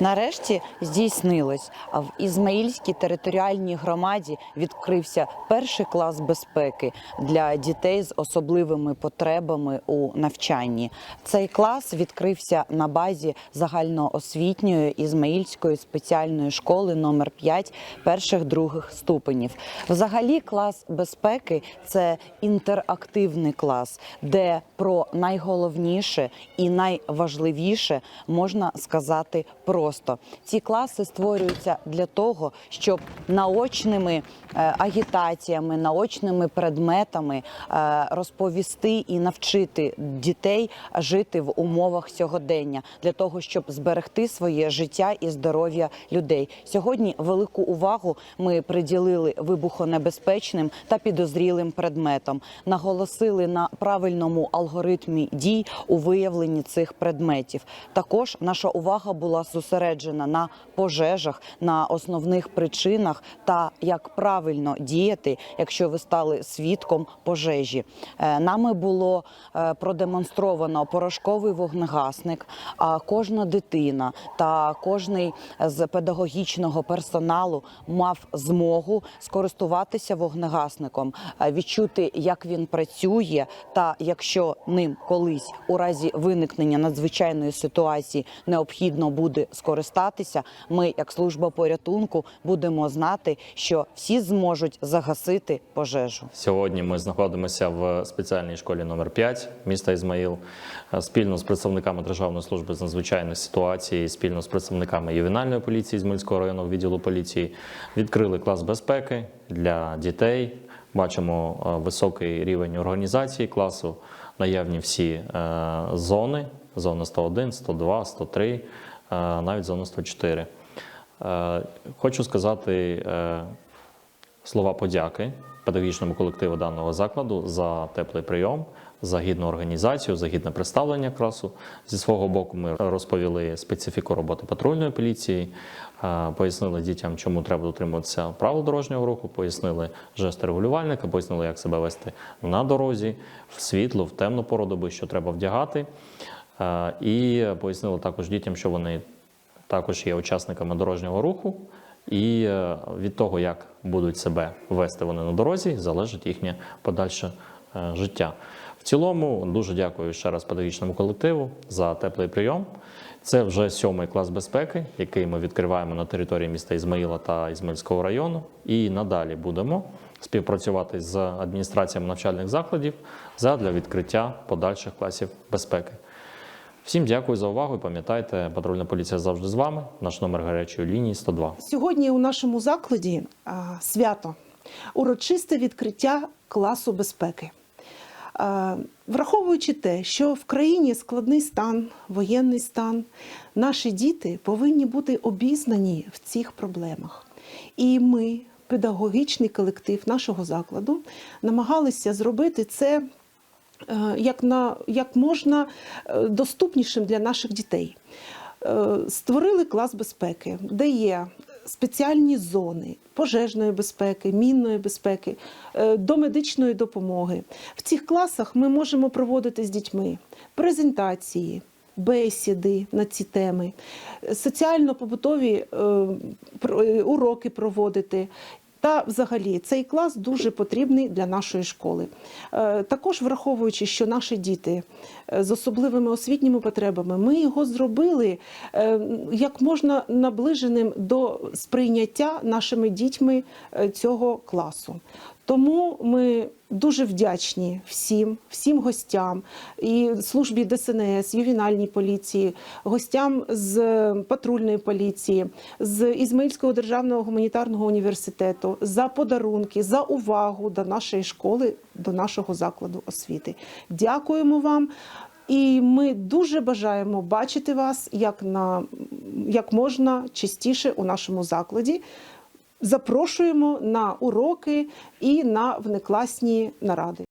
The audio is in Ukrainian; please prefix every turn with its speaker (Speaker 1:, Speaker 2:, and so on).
Speaker 1: Нарешті здійснилось. А в Ізмаїльській територіальній громаді відкрився перший клас безпеки для дітей з особливими потребами у навчанні. Цей клас відкрився на базі загальноосвітньої Ізмаїльської спеціальної школи номер 5 перших других ступенів. Взагалі, клас безпеки це інтерактивний клас, де про найголовніше і найважливіше можна сказати просто. Ці класи створюються для того, щоб наочними е, агітаціями, наочними предметами е, розповісти і навчити дітей жити в умовах сьогодення для того, щоб зберегти своє життя і здоров'я людей. Сьогодні велику увагу ми приділили вибухонебезпечним та підозрілим предметам, наголосили на правильному алгоритмі дій у виявленні цих предметів. Також наша увага була зосереджена на пожежах, на основних причинах та як правильно діяти, якщо ви стали свідком пожежі. Е, Нами було е, продемонстровано порошковий вогнегасник. А кожна дитина та кожний з педагогічного персоналу мав змогу скористуватися вогнегасником, е, відчути, як він працює, та якщо ним колись у разі виникнення надзвичайної ситуації необхідно буде скористатися, ми, як служба порятунку, будемо знати, що всі зможуть загасити пожежу.
Speaker 2: Сьогодні ми знаходимося в спеціальній школі номер 5 міста Ізмаїл Е, спільно з представниками Державної служби з надзвичайних ситуацій, спільно з представниками ювенальної поліції Ізмаїльського районного відділу поліції відкрили клас безпеки для дітей. Бачимо е, високий рівень організації класу, наявні всі е, зони: зона 101, 102, 103, е, навіть зона 104. Е, Хочу сказати е, слова подяки педагогічному колективу даного закладу за теплий прийом, за гідну організацію, за гідне представлення класу. Зі свого боку, ми розповіли специфіку роботи патрульної поліції, е, пояснили дітям, чому треба дотримуватися правил дорожнього руху, пояснили жести регулювальника, пояснили, як себе вести на дорозі, в світло, в темну пору доби, що треба вдягати. Е, І пояснили також дітям, що вони також є учасниками дорожнього руху, і е, від того, як будуть себе вести вони на дорозі, залежить їхнє подальше е, життя. В цілому, дуже дякую ще раз педагогічному колективу за теплий прийом. Це вже сьомий клас безпеки, який ми відкриваємо на території міста Ізмаїла та Ізмаїльського району. І надалі будемо співпрацювати з адміністраціями навчальних закладів задля відкриття подальших класів безпеки. Всім дякую за увагу і пам'ятайте, патрульна поліція завжди з вами. Наш номер гарячої лінії 102.
Speaker 3: Сьогодні у нашому закладі а, свято урочисте відкриття класу безпеки. А, Враховуючи те, що в країні складний стан, воєнний стан, наші діти повинні бути обізнані в цих проблемах. І ми, педагогічний колектив нашого закладу, намагалися зробити це як, на, як можна е, доступнішим для наших дітей. Е, Створили клас безпеки, де є спеціальні зони пожежної безпеки, мінної безпеки, е, до медичної допомоги. В цих класах ми можемо проводити з дітьми презентації. Бесіди на ці теми, соціально-побутові е, е, уроки проводити. Та взагалі цей клас дуже потрібний для нашої школи. Е, Також враховуючи, що наші діти е, з особливими освітніми потребами, ми його зробили е, як можна наближеним до сприйняття нашими дітьми цього класу. Тому ми дуже вдячні всім, всім гостям і службі ДСНС, ювенальній поліції, гостям з патрульної поліції, з Ізмаїльського державного гуманітарного університету за подарунки, за увагу до нашої школи, до нашого закладу освіти. Дякуємо вам. І ми дуже бажаємо бачити вас як на як можна частіше у нашому закладі. Запрошуємо на уроки і на внекласні наради.